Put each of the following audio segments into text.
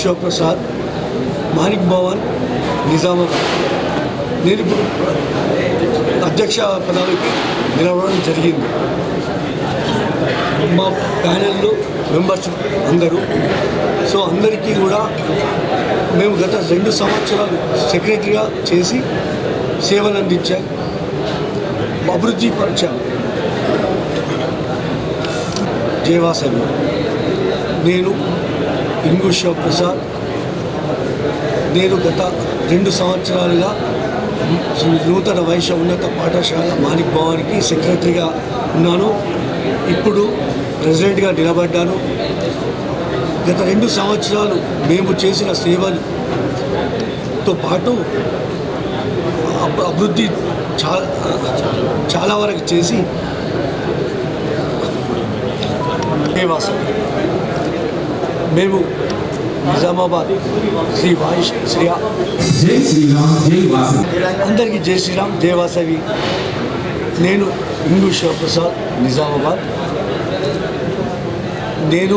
సభ్యుడికి ప్రసాద్ మాణిక్ భవన్ నిజామాబాద్. నేను ఇప్పుడు అధ్యక్ష పదవికి నిలవడం జరిగింది. మా ప్యానెల్లో మెంబర్స్ అందరూ. సో అందరికీ కూడా మేము గత రెండు సంవత్సరాలు సెక్రటరీగా చేసి సేవలు అందించాం. అభివృద్ధి పరిచాం. జయవాసవి. నేను ఇంగుషో ప్రసాద్. నేను గత రెండు సంవత్సరాలుగా నూతన వైశ్య ఉన్నత పాఠశాల మాణిక్ భవానికి సెక్రటరీగా ఉన్నాను. ఇప్పుడు ప్రెసిడెంట్గా నిలబడ్డాను. గత రెండు సంవత్సరాలు మేము చేసిన సేవలతో పాటు అభివృద్ధి చాలా చాలా వరకు చేసి నివాసం మేము నిజామాబాద్ శ్రీ వాయిష్ శ్రీ అందరికీ జై శ్రీరామ్ జై వాసవి. నేను ఇంగు శివప్రసాద్ నిజామాబాద్. నేను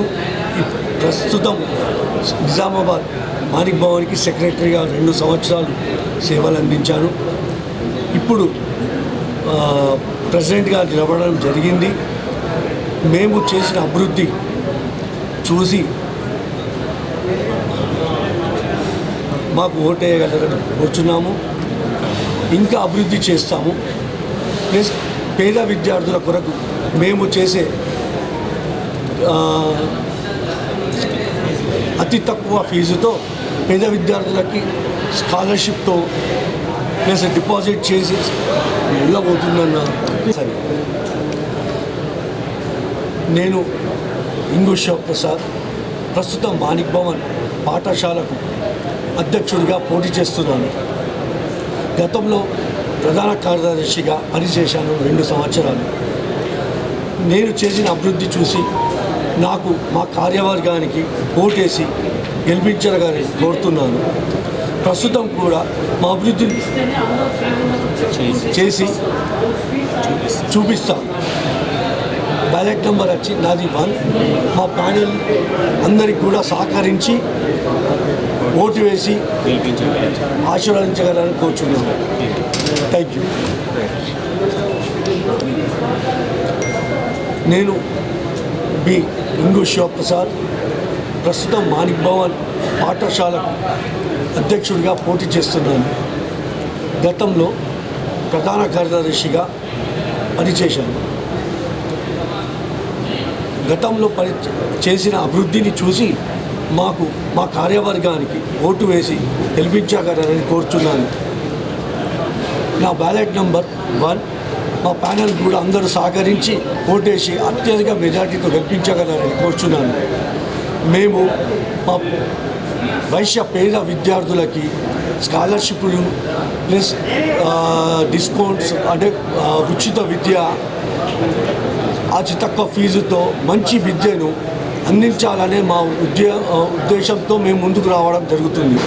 ప్రస్తుతం నిజామాబాద్ మాణిక్ భవన్కి సెక్రటరీగా రెండు సంవత్సరాలు సేవలు అందించాను. ఇప్పుడు ప్రెసిడెంట్గా నిలబడడం జరిగింది. మేము చేసిన అభివృద్ధి చూసి మాకు ఓటేయగలరని కోరుచున్నాము. ఇంకా అభివృద్ధి చేస్తాము. ప్లస్ పేద విద్యార్థుల కొరకు మేము చేసే అతి తక్కువ ఫీజుతో పేద విద్యార్థులకి స్కాలర్షిప్తో ప్లస్ డిపాజిట్ చేసి వెళ్ళబోతుందన్న సరే. నేను ఇంగు ప్రసాద్ ప్రస్తుతం మాణిక్ భవన్ పాఠశాలకు అధ్యక్షుడిగా పోటీ చేస్తున్నాను. గతంలో ప్రధాన కార్యదర్శిగా పనిచేశాను రెండు సంవత్సరాలు. నేను చేసిన అభివృద్ధి చూసి నాకు మా కార్యవర్గానికి ఓటేసి గెలిపించగలని కోరుతున్నాను. ప్రస్తుతం కూడా మా అభివృద్ధిని చేసి చూపిస్తాను. బ్యాలెట్ నెంబర్ వచ్చి నాది వన్. మా ప్యానెల్ అందరికి కూడా సహకరించి ఓటు వేసి ఆశీర్వదించగలని కోరుచున్నాను. థ్యాంక్ యూ నేను బి ఇంగు శివప్రసాద్ ప్రస్తుతం మాణిక్ భవన్ పాఠశాలకు అధ్యక్షుడిగా పోటీ చేస్తున్నాను. గతంలో ప్రధాన కార్యదర్శిగా పనిచేశాను. గతంలో పని చేసిన అభివృద్ధిని చూసి మాకు మా కార్యవర్గానికి ఓటు వేసి గెలిపించగలరని కోరుచున్నాను. నా బ్యాలెట్ నెంబర్ వన్ మా ప్యానెల్ కూడా అందరూ సహకరించి ఓటేసి అత్యధిక మెజార్టీతో గెలిపించగలరని కోరుచున్నాను. మేము మా వైశ్య పేద విద్యార్థులకి స్కాలర్షిప్లు ప్లస్ డిస్కౌంట్స్ అంటే ఉచిత విద్య అతి తక్కువ ఫీజుతో మంచి విద్యను అందించాలనే మా ఉద్య ఉద్దేశంతో మేము ముందుకు రావడం జరుగుతుంది.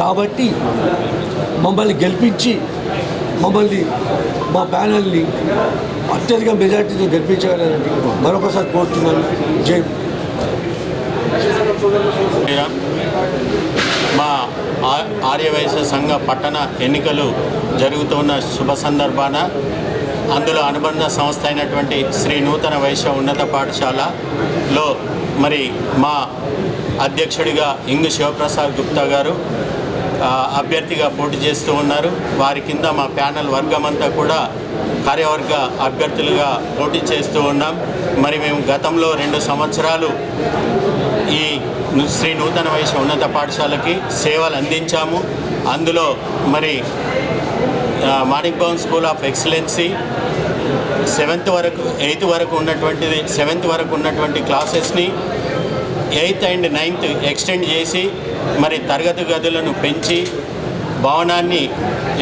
కాబట్టి మమ్మల్ని గెలిపించి మమ్మల్ని మా ప్యానల్ని అత్యధిక మెజార్టీతో గెలిపించాలని మరొకసారి కోరుతున్నాను. జై మా ఆర్యవైశ్య సంఘ పట్టణ ఎన్నికలు జరుగుతున్న శుభ సందర్భాన అందులో అనుబంధ సంస్థ అయినటువంటి శ్రీ నూతన వైశ్య ఉన్నత పాఠశాలలో మరి మా అధ్యక్షుడిగా ఇంగు శివప్రసాద్ గుప్తా గారు అభ్యర్థిగా పోటీ చేస్తూ ఉన్నారు. వారి కింద మా ప్యానల్ వర్గం అంతా కూడా కార్యవర్గ అభ్యర్థులుగా పోటీ చేస్తూ ఉన్నాం. మరి మేము గతంలో రెండు సంవత్సరాలు ఈ శ్రీ నూతన వయసు ఉన్నత పాఠశాలకి సేవలు అందించాము. అందులో మరి Manik Bhavan school of excellency seventh వరకు ఎయిత్ వరకు ఉన్నటువంటిది సెవెంత్ వరకు ఉన్నటువంటి క్లాసెస్ని ఎయిత్ అండ్ నైన్త్ ఎక్స్టెండ్ చేసి మరి తరగతి గదులను పెంచి భవనాన్ని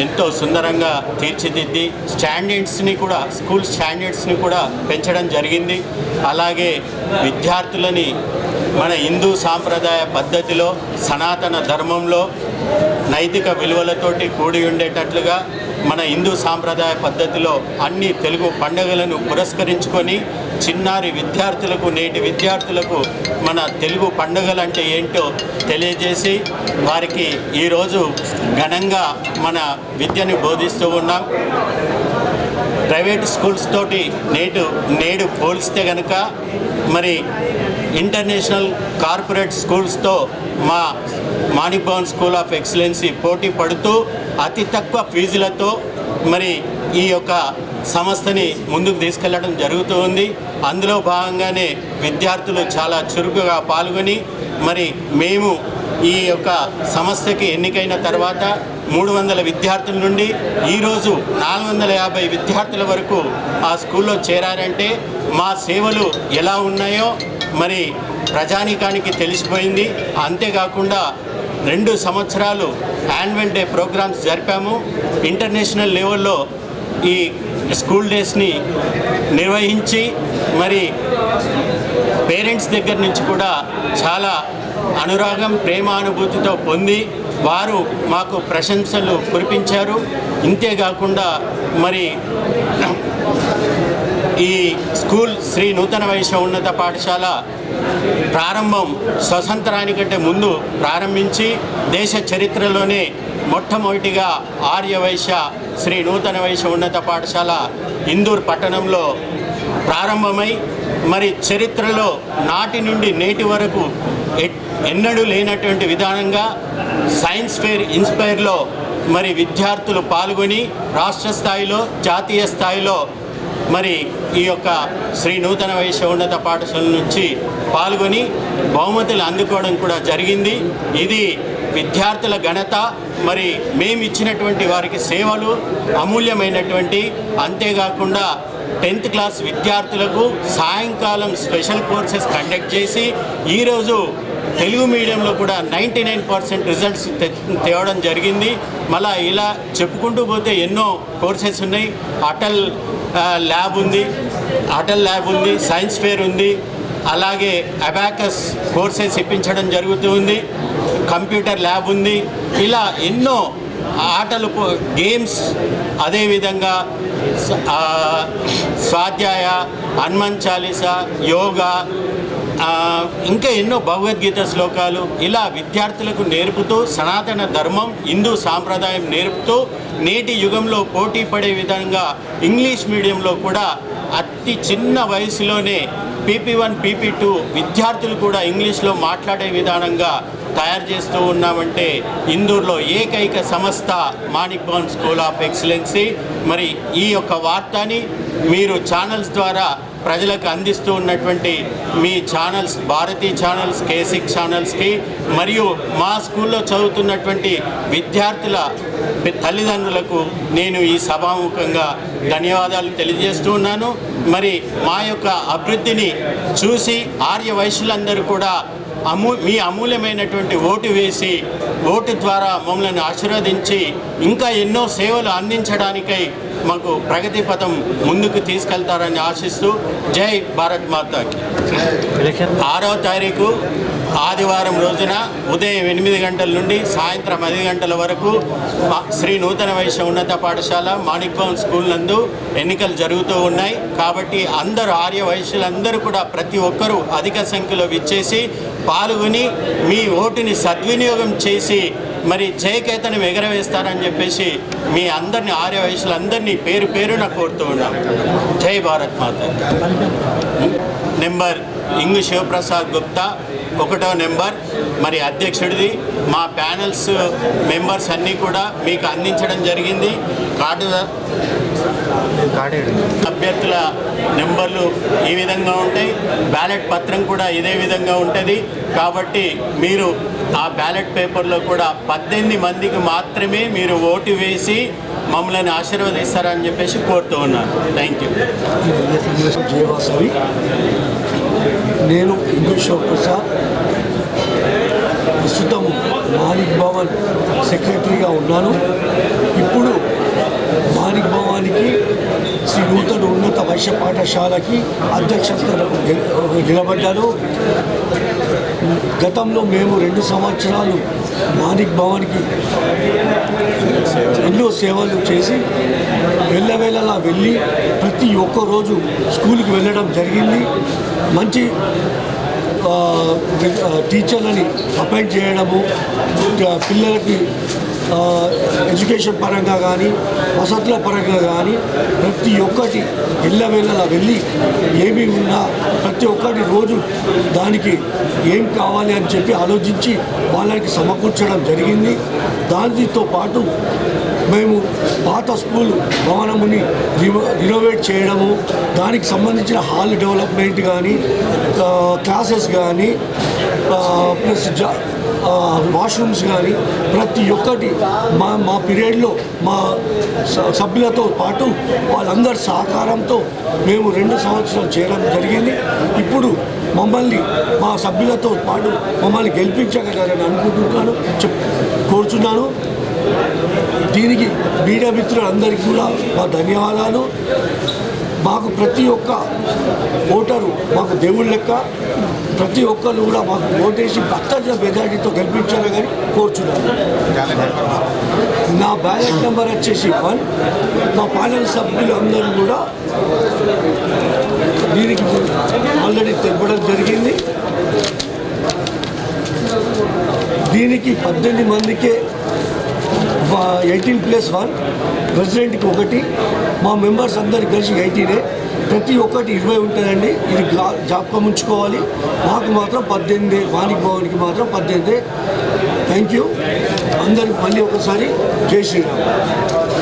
ఎంతో సుందరంగా తీర్చిదిద్ది స్టాండర్డ్స్ని కూడా స్కూల్ స్టాండర్డ్స్ని కూడా పెంచడం జరిగింది. అలాగే విద్యార్థులని మన హిందూ సాంప్రదాయ పద్ధతిలో సనాతన ధర్మంలో నైతిక విలువలతోటి కూడి ఉండేటట్లుగా మన హిందూ సాంప్రదాయ పద్ధతిలో అన్ని తెలుగు పండుగలను పురస్కరించుకొని చిన్నారి విద్యార్థులకు నేటి విద్యార్థులకు మన తెలుగు పండుగలు అంటే ఏంటో తెలియజేసి వారికి ఈరోజు ఘనంగా మన విద్యను బోధిస్తూ ఉన్నాం. ప్రైవేట్ స్కూల్స్ తోటి నేడు నేడు పోలిస్తే కనుక మరి ఇంటర్నేషనల్ కార్పొరేట్ స్కూల్స్తో మా Manik Bhavan school of excellency పోటీ పడుతూ అతి తక్కువ ఫీజులతో మరి ఈ యొక్క సంస్థని ముందుకు తీసుకెళ్ళడం జరుగుతూ ఉంది. అందులో భాగంగానే విద్యార్థులు చాలా చురుకుగా పాల్గొని మరి మేము ఈ యొక్క సంస్థకి ఎన్నికైన తర్వాత మూడు వందల విద్యార్థుల నుండి ఈరోజు నాలుగు వందల యాభై విద్యార్థుల వరకు ఆ స్కూల్లో చేరారంటే మా సేవలు ఎలా ఉన్నాయో మరి ప్రజానీకానికి తెలిసిపోయింది. అంతేకాకుండా రెండు సంవత్సరాలు యాన్యువల్ డే ప్రోగ్రామ్స్ జరిపాము. ఇంటర్నేషనల్ లెవెల్లో ఈ స్కూల్ డేస్ని నిర్వహించి మరి పేరెంట్స్ దగ్గర నుంచి కూడా చాలా అనురాగం ప్రేమానుభూతితో పొంది వారు మాకు ప్రశంసలు కురిపించారు. ఇంతేకాకుండా మరి ఈ స్కూల్ శ్రీ నూతన వైశ్య ఉన్నత పాఠశాల ప్రారంభం స్వతంత్రానికంటే ముందు ప్రారంభించి దేశ చరిత్రలోనే మొట్టమొదటిగా ఆర్యవైశ్య శ్రీ నూతన వైశ్య ఉన్నత పాఠశాల ఇందూర్ పట్టణంలో ప్రారంభమై మరి చరిత్రలో నాటి నుండి నేటి వరకు ఎ- ఎన్నడూ లేనటువంటి విధానంగా సైన్స్ ఫేర్ ఇన్స్పైర్లో మరి విద్యార్థులు పాల్గొని రాష్ట్ర స్థాయిలో జాతీయ స్థాయిలో మరి ఈ యొక్క శ్రీ నూతన వైశ్య ఉన్నత పాఠశాల నుంచి పాల్గొని బహుమతులు అందుకోవడం కూడా జరిగింది. ఇది విద్యార్థుల ఘనత. మరి మేము ఇచ్చినటువంటి వారికి సేవలు అమూల్యమైనటువంటి అంతేకాకుండా టెన్త్ క్లాస్ విద్యార్థులకు సాయంకాలం స్పెషల్ కోర్సెస్ కండక్ట్ చేసి ఈరోజు తెలుగు మీడియంలో కూడా నైంటీ నైన్ పర్సెంట్ రిజల్ట్స్ తేవడం జరిగింది. మళ్ళా ఇలా చెప్పుకుంటూ పోతే ఎన్నో కోర్సెస్ ఉన్నాయి. అటల్ ల్యాబ్ ఉంది. అటల్ ల్యాబ్ ఉంది. సైన్స్ ఫేర్ ఉంది. అలాగే అబాకస్ కోర్సెస్ ఇప్పించడం జరుగుతుంది కంప్యూటర్ ల్యాబ్ ఉంది. ఇలా ఎన్నో ఆటలు గేమ్స్ అదేవిధంగా స్వాధ్యాయ హనుమాన్ చాలీసా యోగా ఇంకా ఎన్నో భగవద్గీత శ్లోకాలు ఇలా విద్యార్థులకు నేర్పుతూ సనాతన ధర్మం హిందూ సాంప్రదాయం నేర్పుతూ నేటి యుగంలో పోటీ పడే విధంగా ఇంగ్లీష్ మీడియంలో కూడా అతి చిన్న వయసులోనే పీపీ వన్ పీపీ టూ విద్యార్థులు కూడా ఇంగ్లీష్లో మాట్లాడే విధానంగా తయారు చేస్తూ ఉన్నామంటే ఇందూరులో ఏకైక సంస్థ Manik Bhavan school of excellency. మరి ఈ యొక్క వార్తని మీరు ఛానల్స్ ద్వారా ప్రజలకు అందిస్తూ ఉన్నటువంటి మీ ఛానల్స్ భారతీ ఛానల్స్ కేసిక్ ఛానల్స్కి మరియు మా స్కూల్లో చదువుతున్నటువంటి విద్యార్థుల తల్లిదండ్రులకు నేను ఈ సభాముఖంగా ధన్యవాదాలు తెలియజేస్తూ ఉన్నాను. మరి మా యొక్క అభివృద్ధిని చూసి ఆర్య వయసులందరూ కూడా అమూ మీ అమూల్యమైనటువంటి ఓటు వేసి ఓటు ద్వారా మమ్మల్ని ఆశీర్వదించి ఇంకా ఎన్నో సేవలు అందించడానికై మాకు ప్రగతి పథం ముందుకు తీసుకెళ్తారని ఆశిస్తూ జై భారత్ మాతాకి ఆరో తారీఖు ఆదివారం రోజున ఉదయం ఎనిమిది గంటల నుండి సాయంత్రం ఐదు గంటల వరకు శ్రీ నూతన వైశ్య ఉన్నత పాఠశాల మాణిక్ స్కూల్ నందు ఎన్నికలు జరుగుతూ ఉన్నాయి. కాబట్టి అందరూ ఆర్య వైశ్యులందరూ కూడా ప్రతి ఒక్కరూ అధిక సంఖ్యలో విచ్చేసి పాల్గొని మీ ఓటుని సద్వినియోగం చేసి మరి జయకేతనం ఎగరవేస్తారని చెప్పేసి మీ అందరినీ ఆర్య వయసులందరినీ పేరు పేరున కోరుతూ ఉన్నాం. జై భారత్ మాత నెంబర్ ఇంగు శివప్రసాద్ గుప్తా ఒకటో నెంబర్. మరి అధ్యక్షుడిది మా ప్యానల్స్ మెంబర్స్ అన్నీ కూడా మీకు అందించడం జరిగింది. కార్డు అభ్యర్థుల నెంబర్లు ఈ విధంగా ఉంటాయి. బ్యాలెట్ పత్రం కూడా ఇదే విధంగా ఉంటుంది. కాబట్టి మీరు ఆ బ్యాలెట్ పేపర్లో కూడా పద్దెనిమిది మందికి మాత్రమే మీరు ఓటు వేసి మమ్మల్ని ఆశీర్వదిస్తారని చెప్పేసి కోరుతూ ఉన్నాను. థ్యాంక్ యూ నేను ఇంగ్లీష్ ప్రసాద్ ప్రస్తుతం మాణిక్ భవన్ సెక్రటరీగా ఉన్నాను. ఇప్పుడు మాణిక్ శ్రీ నూతన ఉన్నత వైశ్య పాఠశాలకి అధ్యక్షతను నిలబడ్డారు. గతంలో మేము రెండు సంవత్సరాలు మానిక్ భవన్కి ఎన్నో సేవలు చేసి వెళ్ళవేళలా వెళ్ళి ప్రతి ఒక్క రోజు స్కూల్కి వెళ్ళడం జరిగింది. మంచి టీచర్లని అపాయింట్ చేయడము పిల్లలకి ఎడ్యుకేషన్ పరంగా కానీ వసతుల పరంగా కానీ ప్రతి ఒక్కటి ఎల్లవేళలా వెళ్ళి ఏమి ఉన్నా ప్రతి ఒక్కటి రోజు దానికి ఏం కావాలి అని చెప్పి ఆలోచించి వాళ్ళకి సమకూర్చడం జరిగింది. దానితో పాటు మేము పాత స్కూల్ భవనముని రినోవేట్ చేయడము దానికి సంబంధించిన హాల్ డెవలప్మెంట్ కానీ క్లాసెస్ కానీ ప్లస్ జా వాష్రూమ్స్ కానీ ప్రతి ఒక్కటి మా మా పీరియడ్లో మా స- సభ్యులతో పాటు వాళ్ళందరి సహకారంతో మేము రెండు సంవత్సరాలు చేయడం జరిగింది. ఇప్పుడు మమ్మల్ని మా సభ్యులతో పాటు మమ్మల్ని గెలిపించగలరని అనుకుంటున్నాను చెప్ కోరుచున్నాను. దీనికి మీడియా మిత్రులందరికీ కూడా మా ధన్యవాదాలు. మాకు ప్రతి ఒక్క ఓటరు మాకు దేవుళ్ళ లెక్క. ప్రతి ఒక్కరు కూడా మాకు ఓటేసి అత్యధిక మెజార్టీతో గెలిపించాలని కానీ కోరుచున్నాను నా బ్యాలెట్ నెంబర్ వచ్చేసి వన్. మా ప్యానల్ సభ్యులు అందరూ కూడా దీనికి ఆల్రెడీ తెలపడం జరిగింది. దీనికి పద్దెనిమిది మందికే ఎయిటీన్ ప్లస్ వన్. ప్రెసిడెంట్కి ఒకటి. మా మెంబర్స్ అందరికి కలిసి ఎయిటీనే. ప్రతి ఒక్కటి ఇరవై ఉంటుందండి. ఇది గా- ఉంచుకోవాలి. మాకు మాత్రం పద్దెనిమిది మానిక్ భవన్కి మాత్రం పద్దెనిమిది. థ్యాంక్ యూ అందరికి మళ్ళీ ఒకసారి జై శ్రీరామ్.